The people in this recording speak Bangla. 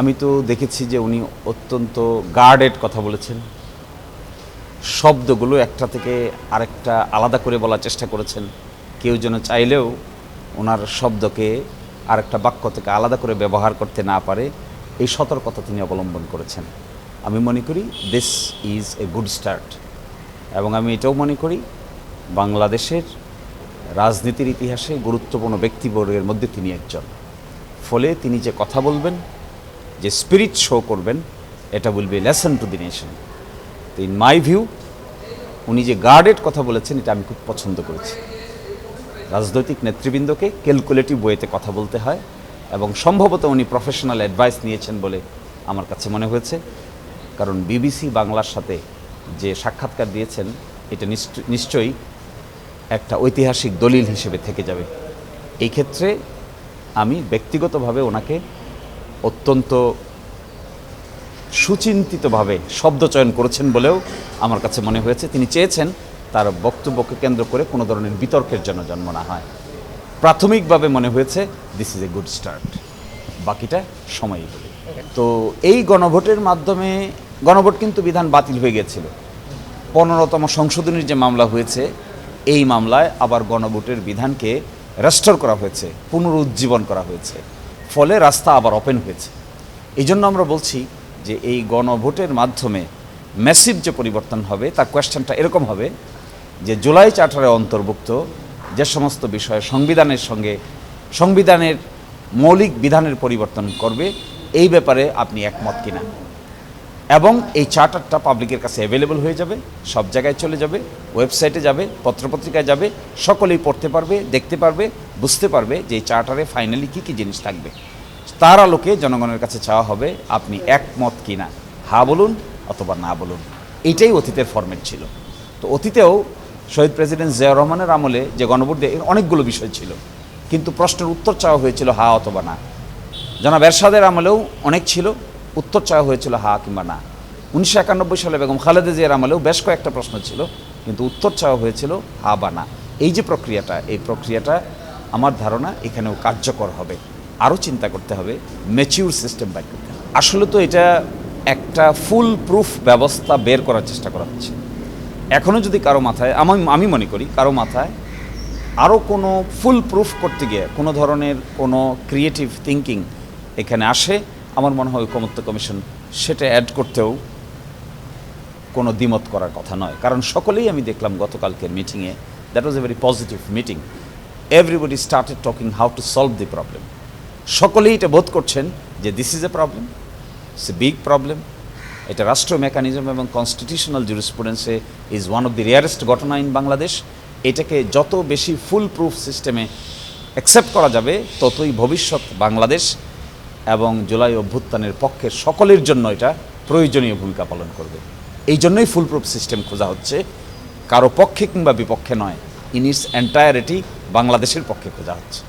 আমি তো দেখেছি যে উনি অত্যন্ত গার্ডেড কথা বলেছেন। শব্দগুলো একটা থেকে আরেকটা আলাদা করে বলার চেষ্টা করেছেন। কেউ যেন চাইলেও ওনার শব্দকে আরেকটা বাক্য থেকে আলাদা করে ব্যবহার করতে না পারে, এই সতর্কতা তিনি অবলম্বন করেছেন। আমি মনে করি this is a good start এবং আমি এটাও মনে করি বাংলাদেশের রাজনীতির ইতিহাসে গুরুত্বপূর্ণ ব্যক্তিবর্গের মধ্যে তিনি একজন। ফলে তিনি যে কথা বলবেন যে স্পিরিট শো করবেন, এটা will be lesson to the nation তো ইন মাই ভিউ উনি যে গার্ডেড কথা বলেছেন, এটা আমি খুব পছন্দ করেছি। রাজনৈতিক নেতৃবৃন্দকে ক্যালকুলেটিভ ওয়েতে কথা বলতে হয় এবং সম্ভবত উনি প্রফেশনাল অ্যাডভাইস নিয়েছেন বলে আমার কাছে মনে হয়েছে। কারণ বিবিসি বাংলার সাথে যে সাক্ষাৎকার দিয়েছেন, এটা নিশ্চ- নিশ্চয়ই একটা ঐতিহাসিক দলিল হিসেবে থেকে যাবে। এই ক্ষেত্রে আমি ব্যক্তিগতভাবে ওনাকে অত্যন্ত সুচিন্তিতভাবে শব্দ চয়ন করেছেন বলেও আমার কাছে মনে হয়েছে। তিনি চেয়েছেন তার বক্তব্যকে কেন্দ্র করে কোনো ধরনের বিতর্কের জন্য জন্ম না হয়। প্রাথমিকভাবে মনে হয়েছে this is a good start বাকিটা সময়ই বলে। তো এই গণভোটের মাধ্যমে, গণভোট কিন্তু বিধান বাতিল হয়ে গেছিল পনেরোতম সংশোধনীর যে মামলা হয়েছে, এই মামলায় আবার গণভোটের বিধানকে রেস্টোর করা হয়েছে, পুনরুজ্জীবন করা হয়েছে। ফলে রাস্তা আবার ওপেন হয়েছে। এই জন্য আমরা বলছি যে এই গণভোটের মাধ্যমে ম্যাসিভ যে পরিবর্তন হবে, তার কোয়েশ্চেনটা এরকম হবে যে জুলাই চার্টারে অন্তর্ভুক্ত যে সমস্ত বিষয়ে সংবিধানের সঙ্গে সংবিধানের মৌলিক বিধানের পরিবর্তন করবে, এই ব্যাপারে আপনি একমত কিনা? এবং এই চার্টারটা পাবলিকের কাছে অ্যাভেলেবল হয়ে যাবে, সব জায়গায় চলে যাবে ওয়েবসাইটে যাবে, পত্রপত্রিকায় যাবে, সকলেই পড়তে পারবে, দেখতে পারবে, বুঝতে পারবে যে এই চার্টারে ফাইনালি কী কী জিনিস থাকবে। তার আলোকে জনগণের কাছে চাওয়া হবে, আপনি একমত কিনা হা বলুন অথবা না বলুন এইটাই অতীতের ফরম্যাট ছিল। তো অতীতেও শহীদ প্রেসিডেন্ট জিয়াউর রহমানের আমলে যে গণভোট দিয়ে অনেকগুলো বিষয় ছিল, কিন্তু প্রশ্নের উত্তর চাওয়া হয়েছিল হা অথবা না। জনাব এরশাদের আমলেও অনেক ছিল উত্তর চাওয়া হয়েছিল হা কিংবা না উনিশশো একানব্বই সালে বেগম খালেদা জিয়ার আমলেও বেশ কয়েকটা প্রশ্ন ছিল, কিন্তু উত্তর চাওয়া হয়েছিল হা বা না এই যে প্রক্রিয়াটা, এই প্রক্রিয়াটা আমার ধারণা এখানেও কার্যকর হবে। আরও চিন্তা করতে হবে ম্যাচিউর সিস্টেম বাইক করতে আসলে তো এটা একটা ফুল প্রুফ ব্যবস্থা বের করার চেষ্টা করা হচ্ছে। এখনও যদি কারও মাথায়, আমি আমি মনে করি কারও মাথায় আরও কোনো ফুল প্রুফ করতে গিয়ে কোনো ধরনের কোনো ক্রিয়েটিভ থিঙ্কিং এখানে আসে আমার মনে হয় ঐকমত্য কমিশন সেটা অ্যাড করতেও কোনো দ্বিমত করার কথা নয়। কারণ সকলেই আমি দেখলাম গতকালকের মিটিংয়ে that was a very positive meeting everybody started talking how to solve the problem সকলেই এটা বোধ করছেন যে this is a problem it's a big problem এটা রাষ্ট্র মেকানিজম এবং constitutional জুরিসপ্রুডেন্সে is one of the rarest ঘটনা ইন বাংলাদেশ এটাকে যত বেশি ফুল প্রুফ সিস্টেমে অ্যাকসেপ্ট করা যাবে, ততই ভবিষ্যৎ বাংলাদেশ এবং জুলাই অভ্যুত্থানের পক্ষে সকলের জন্য এটা প্রয়োজনীয় ভূমিকা পালন করবে। এই জন্যই ফুলপ্রুফ সিস্টেম খোঁজা হচ্ছে। কারও পক্ষে কিংবা বিপক্ষে নয়। ইন ইটস এন্টায়ারিটি বাংলাদেশের পক্ষে খোঁজা হচ্ছে।